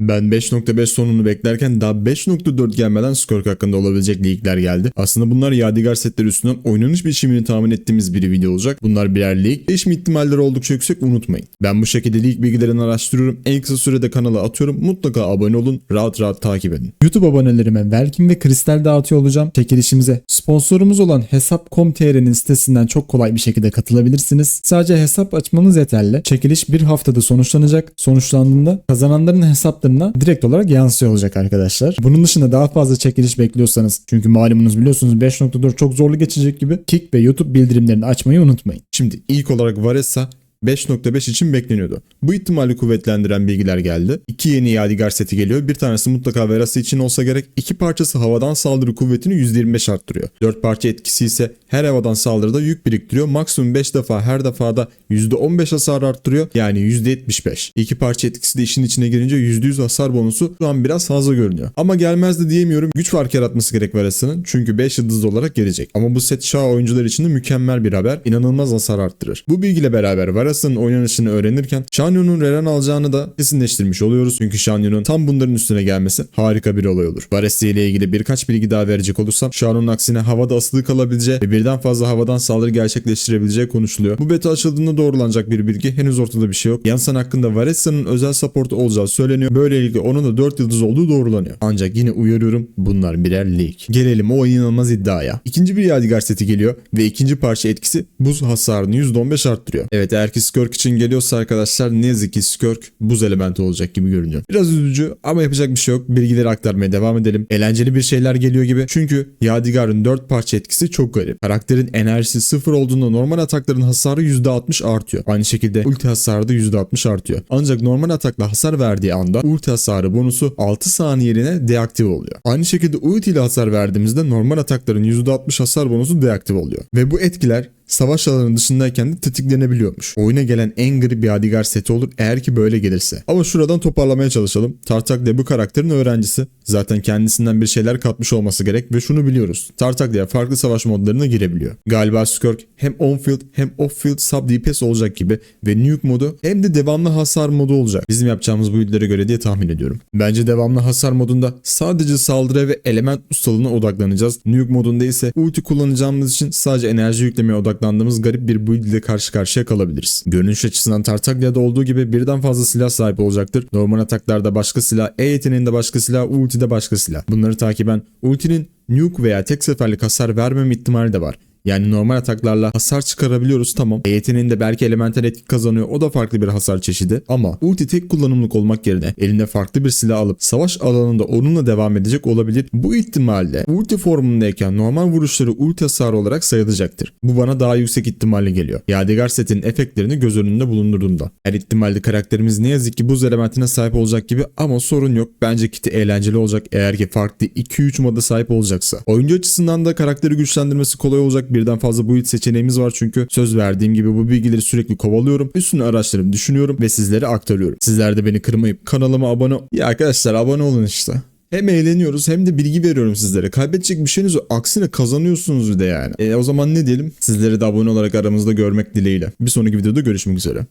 Ben 5.5 sonunu beklerken daha 5.4 gelmeden Skirk hakkında olabilecek leakler geldi. Aslında bunlar Yadigar setleri üstünden oynanış biçimini tahmin ettiğimiz bir video olacak. Bunlar birer leak. Değişme ihtimalleri oldukça yüksek unutmayın. Ben bu şekilde leak bilgilerini araştırıyorum. En kısa sürede kanala atıyorum. Mutlaka abone olun. Rahat rahat takip edin. YouTube abonelerime Welkin ve Kristal dağıtıyor olacağım. Çekilişimize sponsorumuz olan Hesap.com.tr'nin sitesinden çok kolay bir şekilde katılabilirsiniz. Sadece hesap açmanız yeterli. Çekiliş bir haftada sonuçlanacak. Sonuçlandığında kazananların hesaplarına direkt olarak yansıyor olacak arkadaşlar. Bunun dışında daha fazla çekiliş bekliyorsanız çünkü malumunuz biliyorsunuz 5.4 çok zorlu geçecek gibi Kick ve YouTube bildirimlerini açmayı unutmayın. Şimdi ilk olarak Varesa 5.5 için bekleniyordu. Bu ihtimali kuvvetlendiren bilgiler geldi. İki yeni Yadigar seti geliyor. Bir tanesi mutlaka Verası için olsa gerek. İki parçası havadan saldırı kuvvetini %25 arttırıyor. Dört parça etkisi ise her havadan saldırıda yük biriktiriyor. Maksimum 5 defa her defada %15 hasar arttırıyor. Yani %75. İki parça etkisi de işin içine girince %100 hasar bonusu şu an biraz fazla görünüyor. Ama gelmez de diyemiyorum. Güç farkı yaratması gerek Verasa'nın. Çünkü 5 yıldızlı olarak gelecek. Ama bu set Şah oyuncular için de mükemmel bir haber. İnanılmaz hasar arttırır. Bu bilgiyle beraber Varasa'nın oynanışını öğrenirken Shanyu'nun Reren alacağını da kesinleştirmiş oluyoruz. Çünkü Shanyu'nun tam bunların üstüne gelmesi harika bir olay olur. Varese ile ilgili birkaç bilgi daha verecek olursam Shanyu'nun aksine havada asılı kalabileceği ve birden fazla havadan saldırı gerçekleştirebileceği konuşuluyor. Bu beta açıldığında doğrulanacak bir bilgi henüz ortada bir şey yok. Yansan hakkında Varesa'nın özel supportu olacağı söyleniyor. Böylelikle onun da 4 yıldız olduğu doğrulanıyor. Ancak yine uyarıyorum bunlar birer leak. Gelelim o inanılmaz iddiaya. İkinci bir Yadigar seti geliyor ve ikinci parça etkisi buz hasarını %15 arttırıyor. Evet eğer ki Skirk için geliyorsa arkadaşlar ne yazık ki Skirk buz elementi olacak gibi görünüyor. Biraz üzücü ama yapacak bir şey yok. Bilgileri aktarmaya devam edelim. Eğlenceli bir şeyler geliyor gibi. Çünkü Yadigar'ın 4 parça etkisi çok garip. Karakterin enerjisi sıfır olduğunda normal atakların hasarı %60 artıyor. Aynı şekilde ulti hasarı da %60 artıyor. Ancak normal atakla hasar verdiği anda ulti hasarı bonusu 6 saniyeliğine deaktive oluyor. Aynı şekilde ulti ile hasar verdiğimizde normal atakların %60 hasar bonusu deaktive oluyor. Ve bu etkiler savaş alanının dışındayken de tetiklenebiliyormuş. Oyuna gelen en garip bir Yadigar seti olur eğer ki böyle gelirse. Ama şuradan toparlamaya çalışalım. Tartakle bu karakterin öğrencisi. Zaten kendisinden bir şeyler katmış olması gerek ve şunu biliyoruz. Tartakle'ye farklı savaş modlarına girebiliyor. Galiba Skirk hem on-field hem off-field sub DPS olacak gibi ve nuke modu hem de devamlı hasar modu olacak. Bizim yapacağımız bu build'lere göre diye tahmin ediyorum. Bence devamlı hasar modunda sadece saldırı ve element ustalığına odaklanacağız. Nuke modunda ise ulti kullanacağımız için sadece enerji yüklemeye odaklandığımız garip bir build ile karşı karşıya kalabiliriz. Görünüş açısından Tartaglia'da olduğu gibi birden fazla silah sahip olacaktır. Normal ataklarda başka silah, E yeteneğinde başka silah, ultide başka silah. Bunları takiben ultinin nuke veya tek seferlik hasar vermeme ihtimali de var. Yani normal ataklarla hasar çıkarabiliyoruz tamam. E yeteneğinde belki elemental etki kazanıyor o da farklı bir hasar çeşidi. Ama ulti tek kullanımlık olmak yerine elinde farklı bir silah alıp savaş alanında onunla devam edecek olabilir. Bu ihtimalle ulti formundayken normal vuruşları ulti hasarı olarak sayılacaktır. Bu bana daha yüksek ihtimalle geliyor. Yadigar setinin efektlerini göz önünde bulundurduğumda. Her ihtimalle karakterimiz ne yazık ki buz elementine sahip olacak gibi ama sorun yok. Bence kiti eğlenceli olacak eğer ki farklı 2-3 moda sahip olacaksa. Oyuncu açısından da karakteri güçlendirmesi kolay olacak birden fazla build seçeneğimiz var çünkü söz verdiğim gibi bu bilgileri sürekli kovalıyorum. Üstüne araştırıp düşünüyorum ve sizlere aktarıyorum. Sizler de beni kırmayıp kanalıma abone Ya arkadaşlar abone olun işte. Hem eğleniyoruz hem de bilgi veriyorum sizlere. Kaybedecek bir şeyiniz yok. Aksine kazanıyorsunuz bir de yani. E, o zaman ne diyelim? Sizleri de abone olarak aramızda görmek dileğiyle. Bir sonraki videoda görüşmek üzere.